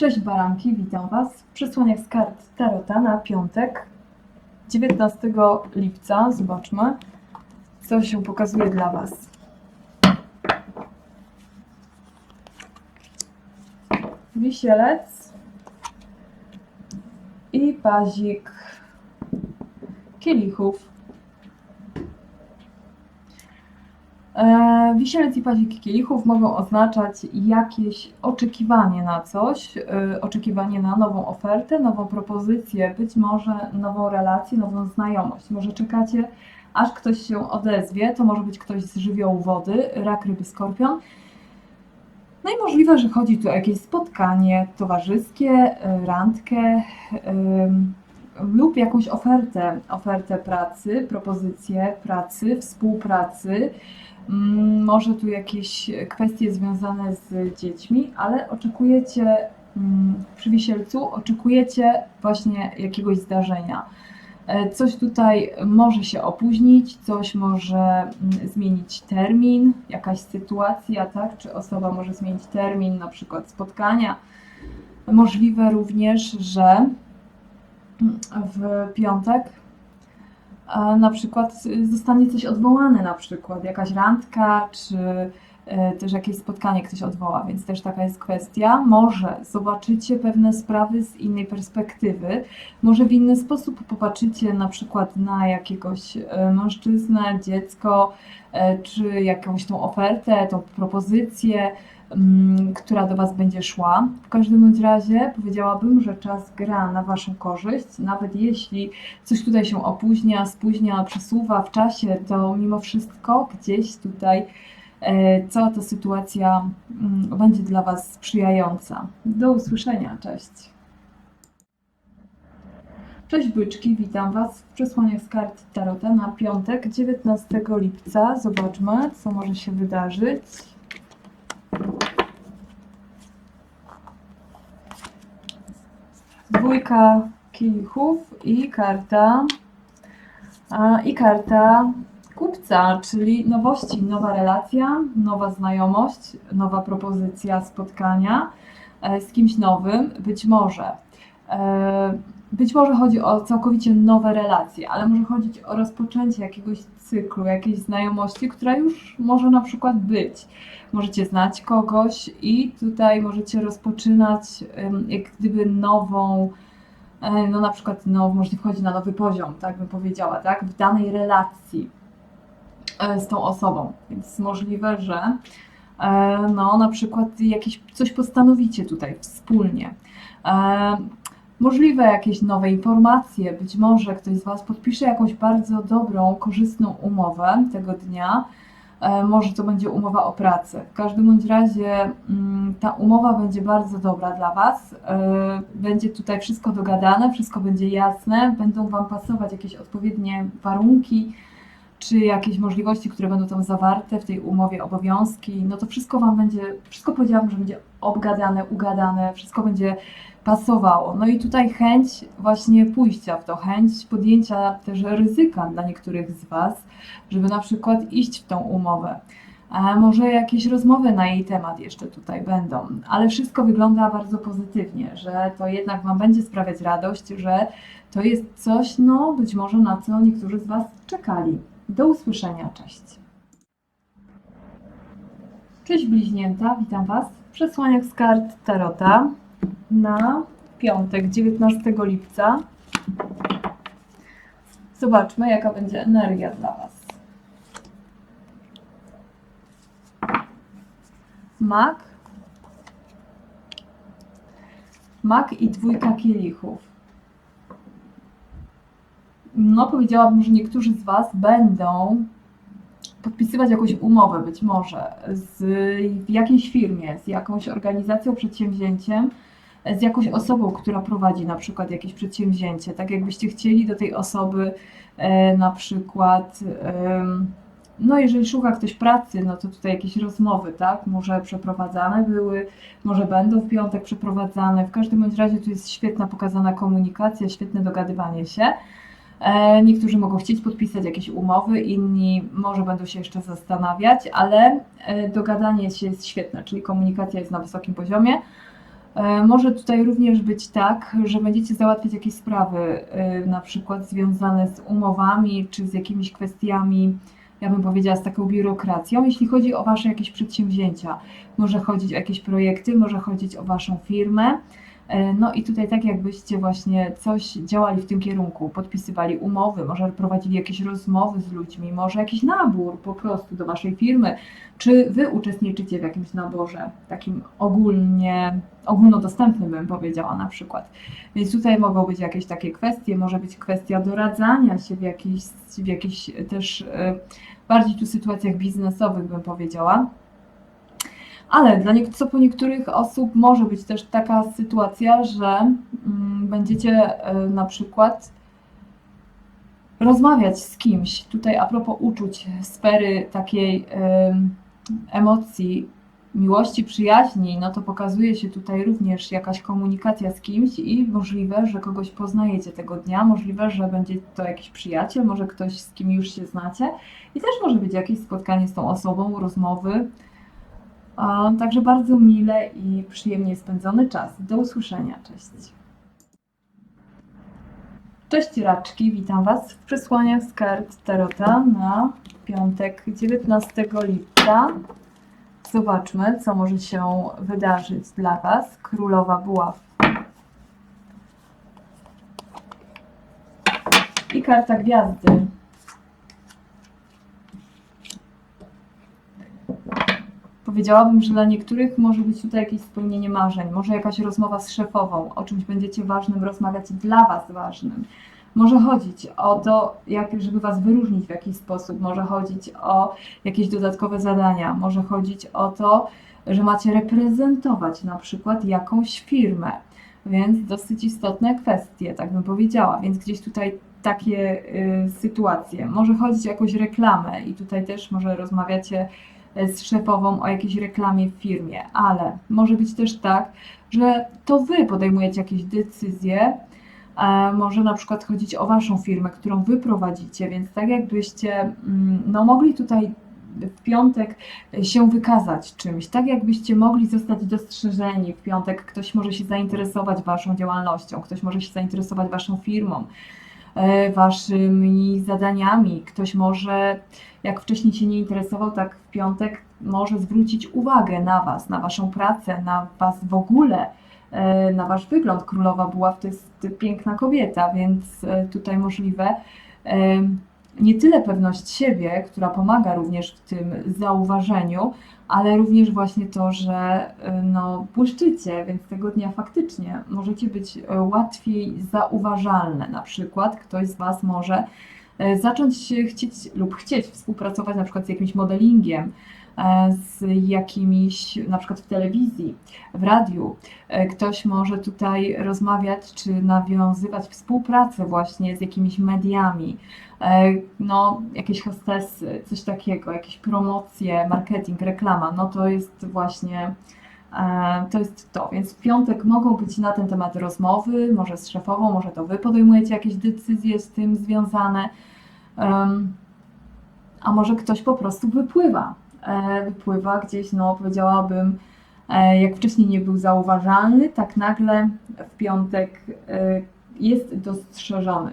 Cześć Baranki, witam Was w przesłaniach z kart Tarota na piątek 19 lipca. Zobaczmy, co się pokazuje dla Was. Wisielec i pazik kielichów. E, Wisielec i pazik kielichów mogą oznaczać jakieś oczekiwanie na coś, e, oczekiwanie na nową ofertę, nową propozycję, być może nową relację, nową znajomość. Może czekacie, aż ktoś się odezwie. To może być ktoś z żywiołu wody, rak, ryby, skorpion. No i możliwe, że chodzi tu o jakieś spotkanie towarzyskie, e, randkę lub jakąś ofertę, ofertę pracy, propozycję pracy, współpracy. Mm, Może tu jakieś kwestie związane z dziećmi, ale oczekujecie mm, przy wisielcu, oczekujecie właśnie jakiegoś zdarzenia. E, Coś tutaj może się opóźnić, coś może mm, zmienić termin, jakaś sytuacja, tak? Czy osoba może zmienić termin, na przykład spotkania. Możliwe również, że w piątek na przykład y, zostanie coś odwołane, na przykład jakaś randka, czy y, też jakieś spotkanie ktoś odwoła, więc też taka jest kwestia. Może zobaczycie pewne sprawy z innej perspektywy, może w inny sposób popatrzycie na przykład na jakiegoś y, mężczyznę, dziecko, czy jakąś tą ofertę, tą propozycję, która do Was będzie szła. W każdym bądź razie powiedziałabym, że czas gra na Waszą korzyść, nawet jeśli coś tutaj się opóźnia, spóźnia, przesuwa w czasie, to mimo wszystko gdzieś tutaj e, cała ta sytuacja mm, będzie dla Was sprzyjająca. Do usłyszenia, cześć. Cześć byczki, witam Was w przesłaniach z kart Tarota na piątek 19 lipca. Zobaczmy, co może się wydarzyć. Dwójka kielichów i karta a, i karta kupca, czyli nowości, nowa relacja, nowa znajomość, nowa propozycja spotkania e, z kimś nowym, być może. Być może chodzi o całkowicie nowe relacje, ale może chodzić o rozpoczęcie jakiegoś cyklu, jakiejś znajomości, która już może na przykład być. Możecie znać kogoś i tutaj możecie rozpoczynać jak gdyby nową, e, no na przykład no, możecie wchodzić na nowy poziom, tak bym powiedziała, tak, w danej relacji e, z tą osobą, więc możliwe, że e, no na przykład jakieś coś postanowicie tutaj wspólnie. Możliwe jakieś nowe informacje, być może ktoś z Was podpisze jakąś bardzo dobrą, korzystną umowę tego dnia. E, Może to będzie umowa o pracę. W każdym bądź razie mm, ta umowa będzie bardzo dobra dla Was. E, Będzie tutaj wszystko dogadane, wszystko będzie jasne, będą Wam pasować jakieś odpowiednie warunki, czy jakieś możliwości, które będą tam zawarte w tej umowie, obowiązki. No to wszystko Wam będzie, wszystko powiedziałabym, że będzie obgadane, ugadane, wszystko będzie pasowało. No i tutaj chęć właśnie pójścia w to, chęć podjęcia też ryzyka dla niektórych z Was, żeby na przykład iść w tą umowę. A może jakieś rozmowy na jej temat jeszcze tutaj będą, ale wszystko wygląda bardzo pozytywnie, że to jednak Wam będzie sprawiać radość, że to jest coś, no być może na co niektórzy z Was czekali. Do usłyszenia, cześć. Cześć bliźnięta, witam Was w przesłaniach z kart Tarota na piątek, 19 lipca. Zobaczmy, jaka będzie energia dla Was. Mak. Mak i dwójka kielichów. No, powiedziałabym, że niektórzy z Was będą podpisywać jakąś umowę, być może z w jakiejś firmie, z jakąś organizacją, przedsięwzięciem, z jakąś osobą, która prowadzi na przykład jakieś przedsięwzięcie. Tak jakbyście chcieli do tej osoby e, na przykład, em, no jeżeli szuka ktoś pracy, no to tutaj jakieś rozmowy, tak? Może przeprowadzane były, może będą w piątek przeprowadzane. W każdym bądź razie tu jest świetna pokazana komunikacja, świetne dogadywanie się. E, Niektórzy mogą chcieć podpisać jakieś umowy, inni może będą się jeszcze zastanawiać, ale e, dogadanie się jest świetne, czyli komunikacja jest na wysokim poziomie. E, Może tutaj również być tak, że będziecie załatwiać jakieś sprawy, na przykład związane z umowami czy z jakimiś kwestiami, ja bym powiedziała, z taką biurokracją, jeśli chodzi o Wasze jakieś przedsięwzięcia. Może chodzić o jakieś projekty, może chodzić o Waszą firmę. E, No i tutaj tak jakbyście właśnie coś działali w tym kierunku, podpisywali umowy, może prowadzili jakieś rozmowy z ludźmi, może jakiś nabór po prostu do Waszej firmy, czy Wy uczestniczycie w jakimś naborze, takim ogólnie, ogólnodostępnym bym powiedziała na przykład. Więc tutaj mogą być jakieś takie kwestie, może być kwestia doradzania się w jakichś, w jakichś też e, bardziej tu sytuacjach biznesowych bym powiedziała. Ale dla po niektórych osób może być też taka sytuacja, że mm, będziecie e, na przykład rozmawiać z kimś. Tutaj a propos uczuć, sfery takiej em, emocji, miłości, przyjaźni, no to pokazuje się tutaj również jakaś komunikacja z kimś i możliwe, że kogoś poznajecie tego dnia, możliwe, że będzie to jakiś przyjaciel, może ktoś, z kim już się znacie i też może być jakieś spotkanie z tą osobą, rozmowy. Także bardzo mile i przyjemnie spędzony czas. Do usłyszenia. Cześć. Cześć raczki, witam Was w przesłaniach z kart Tarota na piątek 19 lipca. Zobaczmy, co może się wydarzyć dla Was. Królowa Buław. I karta Gwiazdy. Powiedziałabym, że dla niektórych może być tutaj jakieś spełnienie marzeń, może jakaś rozmowa z szefową, o czymś będziecie ważnym rozmawiać dla Was ważnym. Może chodzić o to, jak, żeby Was wyróżnić w jakiś sposób, może chodzić o jakieś dodatkowe zadania, może chodzić o to, że macie reprezentować na przykład jakąś firmę, więc dosyć istotne kwestie, tak bym powiedziała, więc gdzieś tutaj takie y, sytuacje. Może chodzić o jakąś reklamę i tutaj też może rozmawiacie z szefową o jakiejś reklamie w firmie, ale może być też tak, że to Wy podejmujecie jakieś decyzje, e, może na przykład chodzić o Waszą firmę, którą Wy prowadzicie, więc tak jakbyście mm, no, mogli tutaj w piątek się wykazać czymś, tak jakbyście mogli zostać dostrzeżeni w piątek, ktoś może się zainteresować Waszą działalnością, ktoś może się zainteresować Waszą firmą, e, Waszymi zadaniami, ktoś może jak wcześniej się nie interesował, tak w piątek może zwrócić uwagę na Was, na Waszą pracę, na Was w ogóle, e, na Wasz wygląd. Królowa Buław to jest piękna kobieta, więc e, tutaj możliwe e, nie tyle pewność siebie, która pomaga również w tym zauważeniu, ale również właśnie to, że e, no, błyszczycie, więc tego dnia faktycznie możecie być e, łatwiej zauważalne. Na przykład ktoś z Was może e, zacząć chcieć lub chcieć współpracować na przykład z jakimś modelingiem, z jakimiś, na przykład w telewizji, w radiu. E, Ktoś może tutaj rozmawiać czy nawiązywać współpracę właśnie z jakimiś mediami, E, no jakieś hostessy, coś takiego, jakieś promocje, marketing, reklama, no to jest właśnie e, to jest to. Więc w piątek mogą być na ten temat rozmowy, może z szefową, może to Wy podejmujecie jakieś decyzje z tym związane, Em, a może ktoś po prostu wypływa. E, Wypływa gdzieś, no powiedziałabym, e, jak wcześniej nie był zauważalny, tak nagle w piątek e, jest dostrzeżony.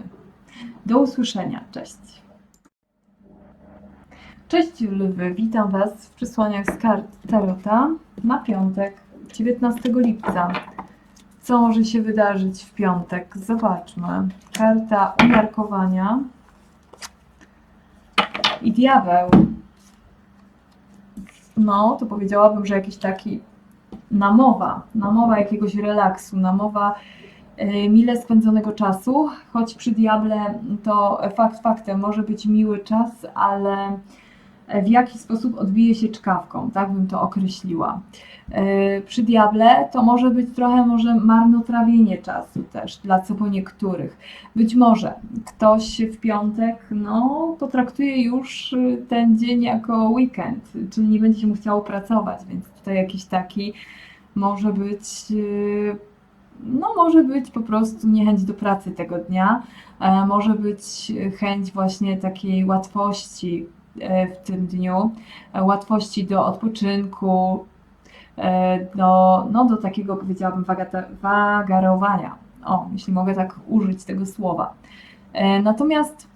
Do usłyszenia. Cześć. Cześć lwy, witam Was w przesłaniach z kart Tarota na piątek, 19 lipca. Co może się wydarzyć w piątek? Zobaczmy. Karta umiarkowania i diabeł. No, to powiedziałabym, że jakiś taki namowa, namowa jakiegoś relaksu, namowa e, mile spędzonego czasu, choć przy diable to fakt faktem może być miły czas, ale w jaki sposób odbije się czkawką, tak bym to określiła. E, Przy diable to może być trochę może marnotrawienie czasu też, dla co po niektórych. Być może ktoś w piątek, no to traktuje już y, ten dzień jako weekend, czyli nie będzie się mu chciało pracować, więc tutaj jakiś taki może być, y, no może być po prostu niechęć do pracy tego dnia, e, może być chęć właśnie takiej łatwości e, w tym dniu, e, łatwości do odpoczynku, e, do, no, do takiego, powiedziałabym, wagarowania. O, jeśli mogę tak użyć tego słowa. E, Natomiast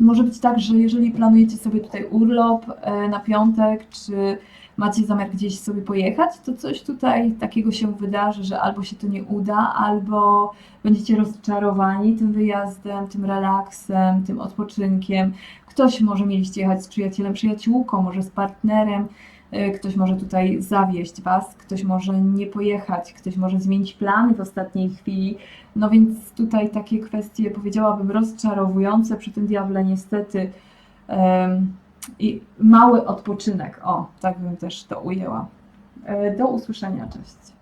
może być tak, że jeżeli planujecie sobie tutaj urlop e, na piątek, czy macie zamiar gdzieś sobie pojechać, to coś tutaj takiego się wydarzy, że albo się to nie uda, albo będziecie rozczarowani tym wyjazdem, tym relaksem, tym odpoczynkiem. Ktoś może mieliście jechać z przyjacielem, przyjaciółką, może z partnerem, e, ktoś może tutaj zawieść Was, ktoś może nie pojechać, ktoś może zmienić plany w ostatniej chwili. No więc tutaj takie kwestie powiedziałabym rozczarowujące przy tym diable niestety. em, I mały odpoczynek. O, tak bym też to ujęła. E, Do usłyszenia, cześć.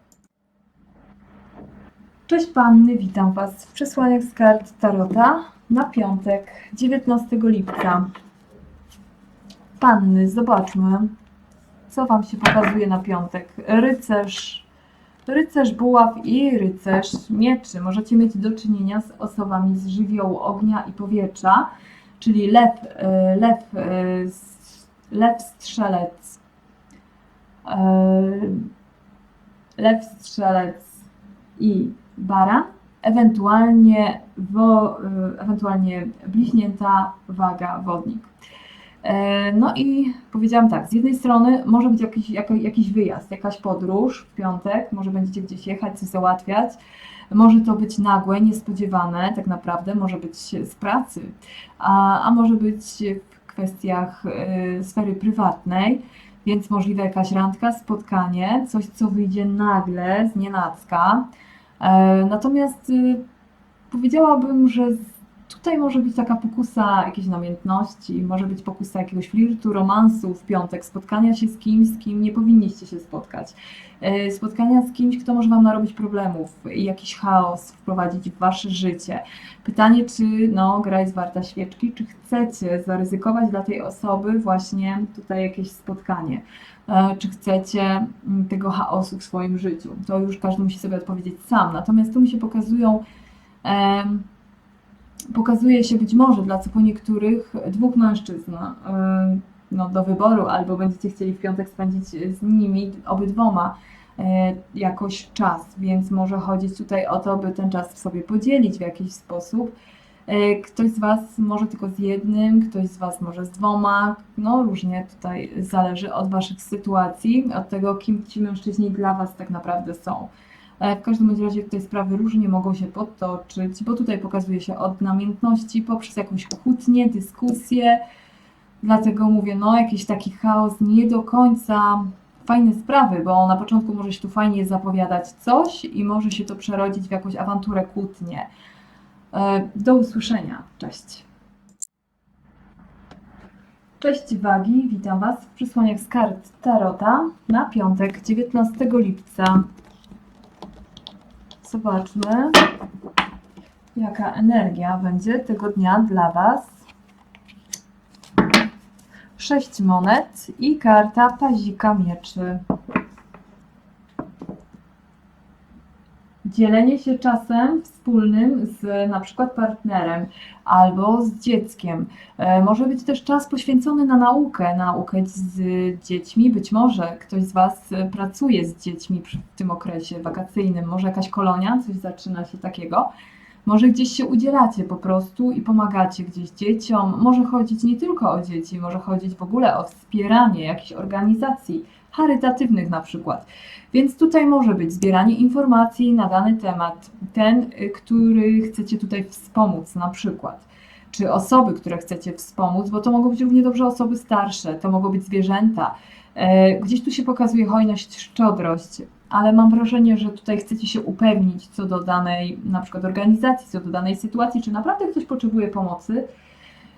Cześć Panny, witam Was w przesłaniach z kart Tarota na piątek, 19 lipca. Panny, zobaczmy, co Wam się pokazuje na piątek. Rycerz, rycerz buław i rycerz mieczy. Możecie mieć do czynienia z osobami z żywiołu ognia i powietrza, czyli lew, e, lew, e, lew strzelec, e, lew strzelec i baran, ewentualnie, wo, ewentualnie bliźnięta waga wodnik. E, No i powiedziałam tak, z jednej strony może być jakiś, jakiś wyjazd, jakaś podróż w piątek, może będziecie gdzieś jechać, coś załatwiać, może to być nagłe, niespodziewane tak naprawdę, może być z pracy, a, a może być w kwestiach e, sfery prywatnej, więc możliwe jakaś randka, spotkanie, coś co wyjdzie nagle, z nienacka. E, Natomiast y, powiedziałabym, że tutaj może być taka pokusa jakiejś namiętności, może być pokusa jakiegoś flirtu, romansu w piątek, spotkania się z kimś, z kim nie powinniście się spotkać. E, Spotkania z kimś, kto może Wam narobić problemów i jakiś chaos wprowadzić w Wasze życie. Pytanie, czy no, gra jest warta świeczki, czy chcecie zaryzykować dla tej osoby właśnie tutaj jakieś spotkanie. E, Czy chcecie mm, tego chaosu w swoim życiu? To już każdy musi sobie odpowiedzieć sam. Natomiast tu mi się pokazują pokazuje się być może dla co po niektórych dwóch mężczyzn em, no, do wyboru, albo będziecie chcieli w piątek spędzić z nimi obydwoma e, jakoś czas, więc może chodzić tutaj o to, by ten czas w sobie podzielić w jakiś sposób. E, Ktoś z Was może tylko z jednym, ktoś z Was może z dwoma, no różnie tutaj zależy od Waszych sytuacji, od tego, kim ci mężczyźni dla Was tak naprawdę są. W każdym razie tutaj sprawy różnie mogą się potoczyć, bo tutaj pokazuje się od namiętności poprzez jakąś kłótnię, dyskusję. Dlatego mówię, no jakiś taki chaos, nie do końca fajne sprawy, bo na początku może się tu fajnie zapowiadać coś i może się to przerodzić w jakąś awanturę, kłótnię. E, Do usłyszenia. Cześć. Cześć Wagi, witam Was w przysłaniach z kart Tarota na piątek, 19 lipca. Zobaczmy, jaka energia będzie tego dnia dla Was. Sześć monet i karta pazika mieczy. Dzielenie się czasem wspólnym z na przykład partnerem albo z dzieckiem. E, Może być też czas poświęcony na naukę, naukę z dziećmi. Być może ktoś z Was e, pracuje z dziećmi w tym okresie wakacyjnym, może jakaś kolonia, coś zaczyna się takiego. Może gdzieś się udzielacie po prostu i pomagacie gdzieś dzieciom. Może chodzić nie tylko o dzieci, może chodzić w ogóle o wspieranie jakichś organizacji charytatywnych na przykład. Więc tutaj może być zbieranie informacji na dany temat, ten, y, który chcecie tutaj wspomóc na przykład, czy osoby, które chcecie wspomóc, bo to mogą być równie dobrze osoby starsze, to mogą być zwierzęta. E, Gdzieś tu się pokazuje hojność, szczodrość, ale mam wrażenie, że tutaj chcecie się upewnić co do danej na przykład organizacji, co do danej sytuacji, czy naprawdę ktoś potrzebuje pomocy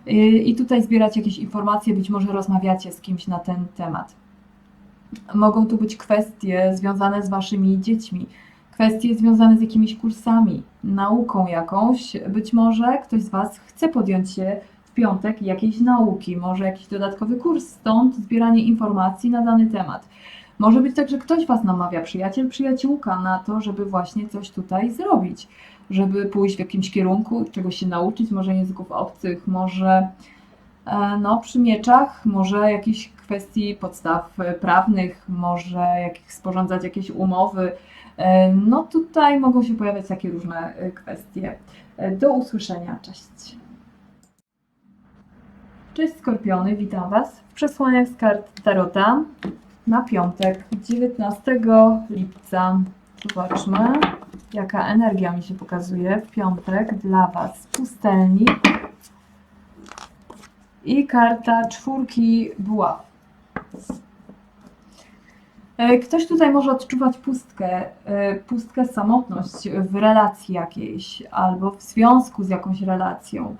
Y, i tutaj zbierać jakieś informacje, być może rozmawiacie z kimś na ten temat. Mogą tu być kwestie związane z waszymi dziećmi, kwestie związane z jakimiś kursami, nauką jakąś. Być może ktoś z was chce podjąć się w piątek jakiejś nauki, może jakiś dodatkowy kurs, stąd zbieranie informacji na dany temat. Może być tak, że ktoś was namawia, przyjaciel, przyjaciółka, na to, żeby właśnie coś tutaj zrobić, żeby pójść w jakimś kierunku, czegoś się nauczyć, może języków obcych, może No, przy mieczach może jakieś kwestii podstaw e, prawnych, może jakich sporządzać jakieś umowy. E, No tutaj mogą się pojawiać takie różne e, kwestie. E, Do usłyszenia, cześć. Cześć Skorpiony, witam Was w przesłaniach z kart Tarota na piątek, 19 lipca. Zobaczmy, jaka energia mi się pokazuje w piątek dla Was. Pustelnik i karta czwórki buław. E, Ktoś tutaj może odczuwać pustkę, e, pustkę, samotność w relacji jakiejś, albo w związku z jakąś relacją,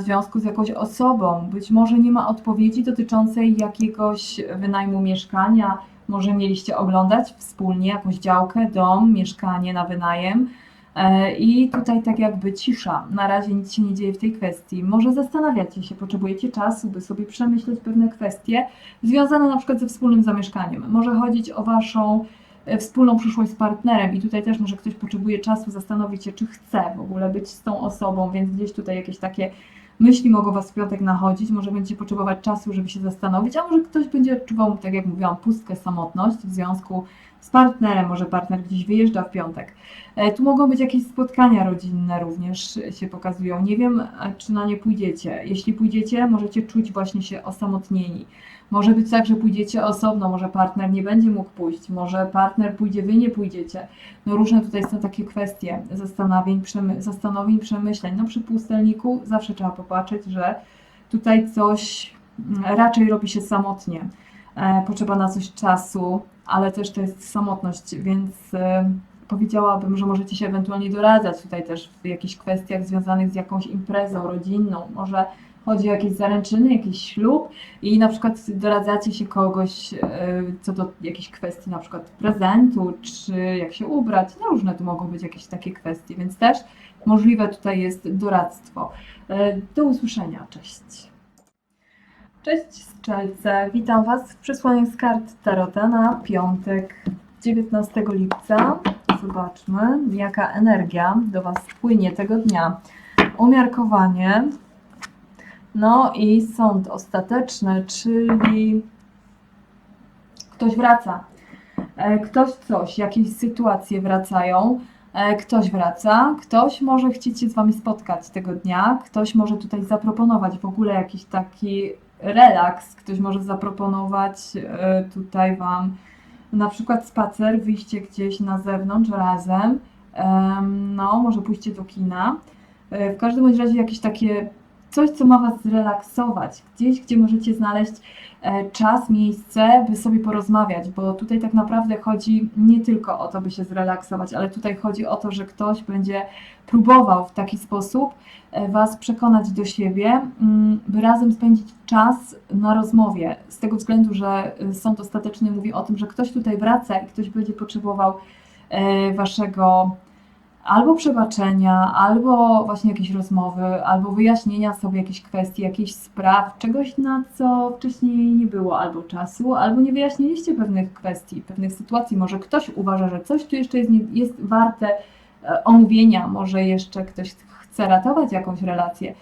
w związku z jakąś osobą. Być może nie ma odpowiedzi dotyczącej jakiegoś wynajmu mieszkania. Może mieliście oglądać wspólnie jakąś działkę, dom, mieszkanie na wynajem. E, I tutaj tak jakby cisza. Na razie nic się nie dzieje w tej kwestii. Może zastanawiacie się, potrzebujecie czasu, by sobie przemyśleć pewne kwestie związane na przykład ze wspólnym zamieszkaniem. Może chodzić o waszą e, wspólną przyszłość z partnerem i tutaj też może ktoś potrzebuje czasu zastanowić się, czy chce w ogóle być z tą osobą, więc gdzieś tutaj jakieś takie myśli mogą was w piątek nachodzić, może będziecie potrzebować czasu, żeby się zastanowić, a może ktoś będzie odczuwał, tak jak mówiłam, pustkę, samotność w związku z partnerem, może partner gdzieś wyjeżdża w piątek. E, Tu mogą być jakieś spotkania rodzinne również się pokazują. Nie wiem, e, czy na nie pójdziecie. Jeśli pójdziecie, możecie czuć właśnie się osamotnieni. Może być tak, że pójdziecie osobno, może partner nie będzie mógł pójść, może partner pójdzie, wy nie pójdziecie. No różne tutaj są takie kwestie zastanowień, przemy- zastanowień, przemyśleń. No przy pustelniku zawsze trzeba popatrzeć, że tutaj coś mm, raczej robi się samotnie. E, Potrzeba na coś czasu, ale też to jest samotność, więc e, powiedziałabym, że możecie się ewentualnie doradzać tutaj też w jakichś kwestiach związanych z jakąś imprezą rodzinną. Może chodzi o jakieś zaręczyny, jakiś ślub i na przykład doradzacie się kogoś e, co do jakichś kwestii, na przykład prezentu, czy jak się ubrać. No różne tu mogą być jakieś takie kwestie, więc też możliwe tutaj jest doradztwo. E, Do usłyszenia, cześć. Cześć Strzelce, witam Was w przesłaniach z kart Tarota na piątek 19 lipca. Zobaczmy, jaka energia do Was płynie tego dnia. Umiarkowanie, no i sąd ostateczny, czyli ktoś wraca. E, Ktoś coś, jakieś sytuacje wracają. E, Ktoś wraca, ktoś może chcieć się z Wami spotkać tego dnia, ktoś może tutaj zaproponować w ogóle jakiś taki relaks, ktoś może zaproponować e, tutaj Wam na przykład spacer, wyjście gdzieś na zewnątrz razem, em, no może pójście do kina. W każdym razie jakieś takie coś, co ma Was zrelaksować, gdzieś, gdzie możecie znaleźć e, czas, miejsce, by sobie porozmawiać, bo tutaj tak naprawdę chodzi nie tylko o to, by się zrelaksować, ale tutaj chodzi o to, że ktoś będzie próbował w taki sposób e, Was przekonać do siebie, mm, by razem spędzić czas na rozmowie. Z tego względu, że e, sąd ostateczny mówi o tym, że ktoś tutaj wraca i ktoś będzie potrzebował Waszego albo przebaczenia, albo właśnie jakiejś rozmowy, albo wyjaśnienia sobie jakichś kwestii, jakichś spraw, czegoś na co wcześniej nie było albo czasu, albo nie wyjaśniliście pewnych kwestii, pewnych sytuacji. Może ktoś uważa, że coś tu jeszcze jest, jest warte e, omówienia, może jeszcze ktoś chce ratować jakąś relację.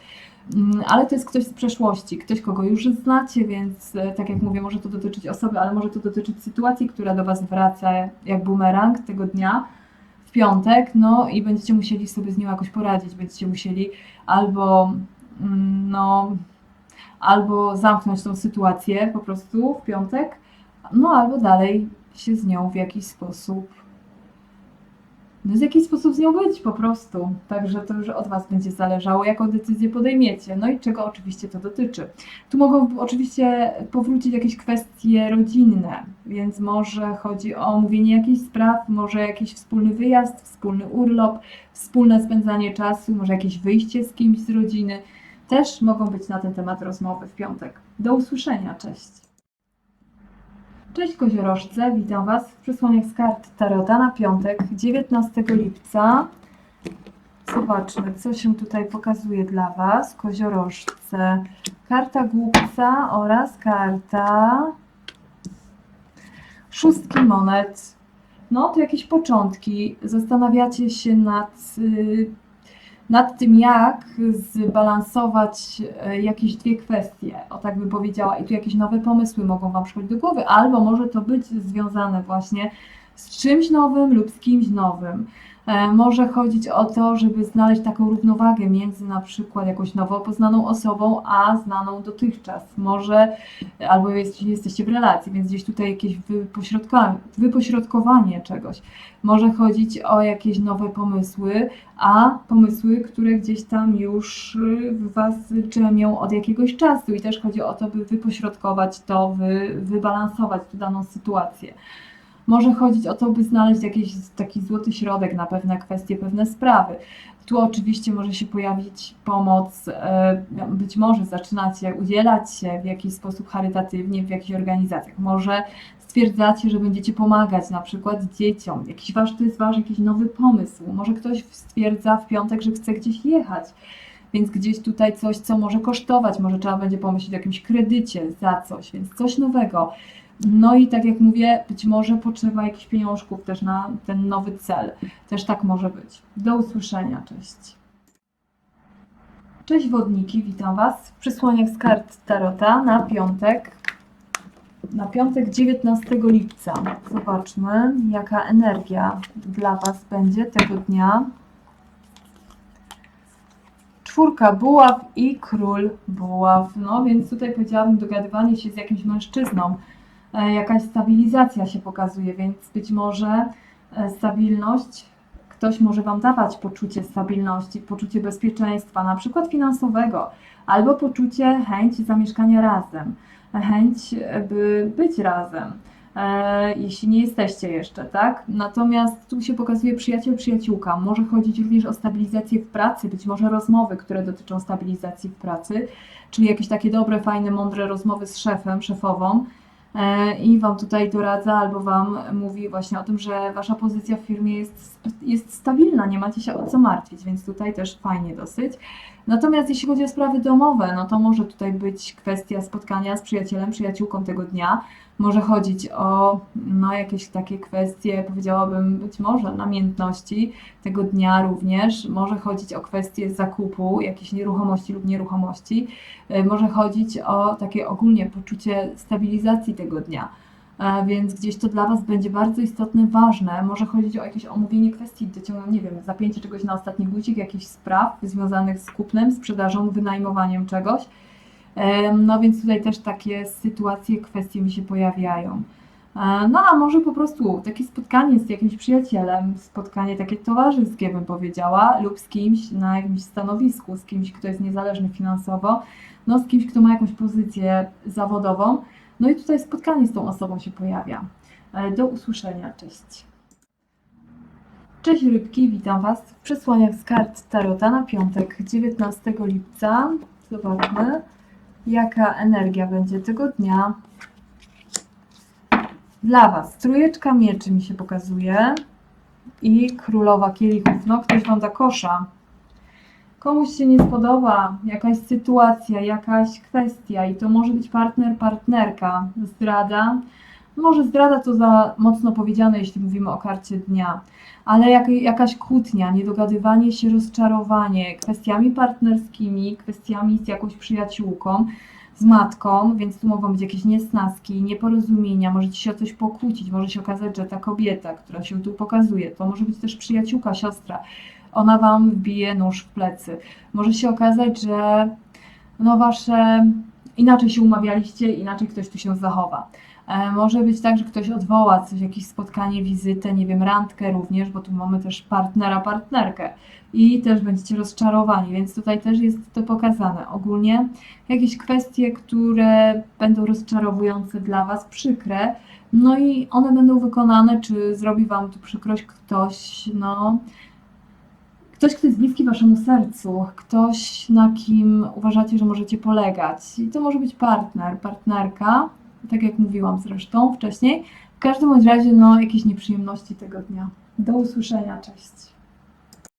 Mm, Ale to jest ktoś z przeszłości, ktoś, kogo już znacie, więc e, tak jak mówię, może to dotyczyć osoby, ale może to dotyczyć sytuacji, która do Was wraca jak bumerang tego dnia piątek, no i będziecie musieli sobie z nią jakoś poradzić, będziecie musieli albo mm, no, albo zamknąć tą sytuację po prostu w piątek, no albo dalej się z nią w jakiś sposób no, w jakiś sposób z nią być po prostu. Także to już od Was będzie zależało, jaką decyzję podejmiecie, no i czego oczywiście to dotyczy. Tu mogą oczywiście powrócić jakieś kwestie rodzinne, więc może chodzi o omówienie jakichś spraw, może jakiś wspólny wyjazd, wspólny urlop, wspólne spędzanie czasu, może jakieś wyjście z kimś z rodziny. Też mogą być na ten temat rozmowy w piątek. Do usłyszenia, cześć. Cześć koziorożce, witam Was w przesłaniach z kart Tarota na piątek 19 lipca. Zobaczmy, co się tutaj pokazuje dla Was, koziorożce. Karta głupca oraz karta szóstki monet. No to jakieś początki. Zastanawiacie się nad y, nad tym, jak zbalansować e, jakieś dwie kwestie, o tak bym powiedziała, i tu jakieś nowe pomysły mogą Wam przychodzić do głowy, albo może to być związane właśnie z czymś nowym lub z kimś nowym. E, Może chodzić o to, żeby znaleźć taką równowagę między na przykład jakąś nowo poznaną osobą, a znaną dotychczas. Może, albo jest, jesteście w relacji, więc gdzieś tutaj jakieś wypośrodkowanie, czegoś. Może chodzić o jakieś nowe pomysły, a pomysły, które gdzieś tam już y, w Was drzemią od jakiegoś czasu i też chodzi o to, by wypośrodkować to, wy, wybalansować daną sytuację. Może chodzić o to, by znaleźć jakiś taki złoty środek na pewne kwestie, pewne sprawy. Tu oczywiście może się pojawić pomoc, e, być może zaczynacie udzielać się w jakiś sposób charytatywnie w jakichś organizacjach. Może stwierdzacie, że będziecie pomagać na przykład dzieciom. Jakiś wasz, to jest wasz jakiś nowy pomysł. Może ktoś stwierdza w piątek, że chce gdzieś jechać. Więc gdzieś tutaj coś, co może kosztować, może trzeba będzie pomyśleć o jakimś kredycie za coś, więc coś nowego. No i tak jak mówię, być może potrzeba jakichś pieniążków też na ten nowy cel. Też tak może być. Do usłyszenia, cześć. Cześć wodniki, witam Was w przesłaniach z kart Tarota na piątek. Na piątek 19 lipca. Zobaczmy, jaka energia dla Was będzie tego dnia. Czwórka buław i król buław. No więc tutaj powiedziałabym dogadywanie się z jakimś mężczyzną. E, Jakaś stabilizacja się pokazuje, więc być może e, stabilność, ktoś może Wam dawać poczucie stabilności, poczucie bezpieczeństwa, na przykład finansowego, albo poczucie chęć zamieszkania razem, chęć, e, by być razem, jeśli nie jesteście jeszcze, tak? Natomiast tu się pokazuje przyjaciel, przyjaciółka. Może chodzić również o stabilizację w pracy, być może rozmowy, które dotyczą stabilizacji w pracy, czyli jakieś takie dobre, fajne, mądre rozmowy z szefem, szefową. E, i Wam tutaj doradza albo Wam mówi właśnie o tym, że Wasza pozycja w firmie jest, jest stabilna, nie macie się o co martwić, więc tutaj też fajnie dosyć. Natomiast jeśli chodzi o sprawy domowe, no to może tutaj być kwestia spotkania z przyjacielem, przyjaciółką tego dnia. Może chodzić o no, jakieś takie kwestie, powiedziałabym, być może namiętności tego dnia również. Może chodzić o kwestie zakupu jakiejś nieruchomości lub nieruchomości. E, Może chodzić o takie ogólnie poczucie stabilizacji tego dnia. E, Więc gdzieś to dla Was będzie bardzo istotne, ważne. Może chodzić o jakieś omówienie kwestii, dociągnięcie, nie wiem, zapięcie czegoś na ostatni guzik, jakichś spraw związanych z kupnem, sprzedażą, wynajmowaniem czegoś. No więc tutaj też takie sytuacje, kwestie mi się pojawiają. E, No a może po prostu takie spotkanie z jakimś przyjacielem, spotkanie takie towarzyskie bym powiedziała, lub z kimś na jakimś stanowisku, z kimś, kto jest niezależny finansowo, no z kimś, kto ma jakąś pozycję zawodową. No i tutaj spotkanie z tą osobą się pojawia. E, Do usłyszenia, cześć. Cześć rybki, witam Was w przesłaniach z kart Tarota na piątek 19 lipca. Zobaczmy, jaka energia będzie tego dnia. Dla Was trójeczka mieczy mi się pokazuje i królowa kielichów. No, ktoś Wam da kosza. Komuś się nie spodoba jakaś sytuacja, jakaś kwestia i to może być partner, partnerka, zdrada. Może zdrada to za mocno powiedziane, jeśli mówimy o karcie dnia, ale jak, jakaś kłótnia, niedogadywanie się, rozczarowanie kwestiami partnerskimi, kwestiami z jakąś przyjaciółką, z matką, więc tu mogą być jakieś niesnaski, nieporozumienia, możecie się o coś pokłócić, może się okazać, że ta kobieta, która się tu pokazuje, to może być też przyjaciółka, siostra, ona wam wbije nóż w plecy. Może się okazać, że no wasze inaczej się umawialiście, inaczej ktoś tu się zachowa. E, Może być tak, że ktoś odwoła coś, jakieś spotkanie, wizytę, nie wiem, randkę również, bo tu mamy też partnera, partnerkę i też będziecie rozczarowani, więc tutaj też jest to pokazane. Ogólnie jakieś kwestie, które będą rozczarowujące dla Was, przykre, no i one będą wykonane, czy zrobi Wam tu przykrość ktoś, no, ktoś, kto jest bliski Waszemu sercu, ktoś, na kim uważacie, że możecie polegać. I to może być partner, partnerka, tak jak mówiłam zresztą wcześniej. W każdym razie, no, jakieś nieprzyjemności tego dnia. Do usłyszenia, cześć.